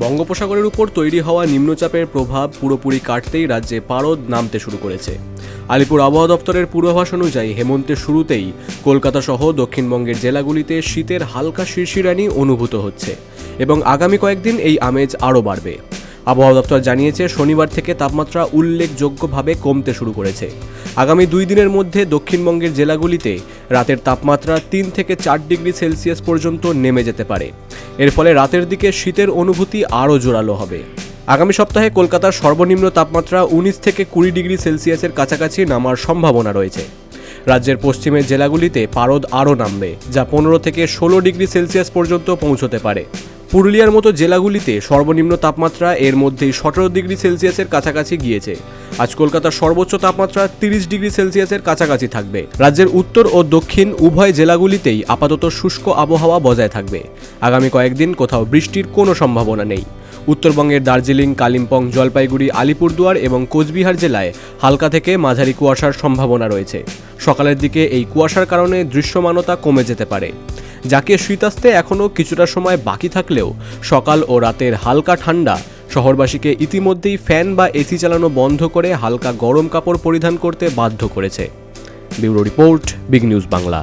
বঙ্গোপসাগরের উপর তৈরি হওয়া নিম্নচাপের প্রভাব পুরোপুরি কাটতেই রাজ্যে পারদ নামতে শুরু করেছে। আলিপুর আবহাওয়া দপ্তরের পূর্বাভাস অনুযায়ী হেমন্তের শুরুতেই কলকাতা সহ দক্ষিণবঙ্গের জেলাগুলিতে শীতের হালকা শিরশিরানি অনুভূত হচ্ছে এবং আগামী কয়েকদিন এই আমেজ আরও বাড়বে। আবহাওয়া দপ্তর জানিয়েছে, শনিবার থেকে তাপমাত্রা উল্লেখযোগ্যভাবে কমতে শুরু করেছে। আগামী দুই দিনের মধ্যে দক্ষিণবঙ্গের জেলাগুলিতে রাতের তাপমাত্রা তিন থেকে চার ডিগ্রি সেলসিয়াস পর্যন্ত নেমে যেতে পারে। এর ফলে রাতের দিকে শীতের অনুভূতি আরও জোরালো হবে। আগামী সপ্তাহে কলকাতার সর্বনিম্ন তাপমাত্রা উনিশ থেকে কুড়ি ডিগ্রি সেলসিয়াসের কাছাকাছি নামার সম্ভাবনা রয়েছে। রাজ্যের পশ্চিমের জেলাগুলিতে পারদ আরও নামবে, যা পনেরো থেকে ষোলো ডিগ্রি সেলসিয়াস পর্যন্ত পৌঁছতে পারে। পুরুলিয়ার মতো জেলাগুলিতে সর্বনিম্ন তাপমাত্রা এর মধ্যেই সতেরো ডিগ্রি সেলসিয়াসের কাছাকাছি গিয়েছে। আজ কলকাতার সর্বোচ্চ তাপমাত্রা তিরিশ ডিগ্রি সেলসিয়াসের কাছাকাছি থাকবে। রাজ্যের উত্তর ও দক্ষিণ উভয় জেলাগুলিতেই আপাতত শুষ্ক আবহাওয়া বজায় থাকবে। আগামী কয়েকদিন কোথাও বৃষ্টির কোনো সম্ভাবনা নেই। উত্তরবঙ্গের দার্জিলিং, কালিম্পং, জলপাইগুড়ি, আলিপুরদুয়ার এবং কোচবিহার জেলায় হালকা থেকে মাঝারি কুয়াশার সম্ভাবনা রয়েছে। সকালের দিকে এই কুয়াশার কারণে দৃশ্যমানতা কমে যেতে পারে। যাকে শীতাস্তে এখনও কিছুটা সময় বাকি থাকলেও সকাল ও রাতের হালকা ঠান্ডা, শহরবাসীকে ইতিমধ্যেই ফ্যান বা এসি চালানো বন্ধ করে হালকা গরম কাপড় পরিধান করতে বাধ্য করেছে। Bureau report, big news Bangla.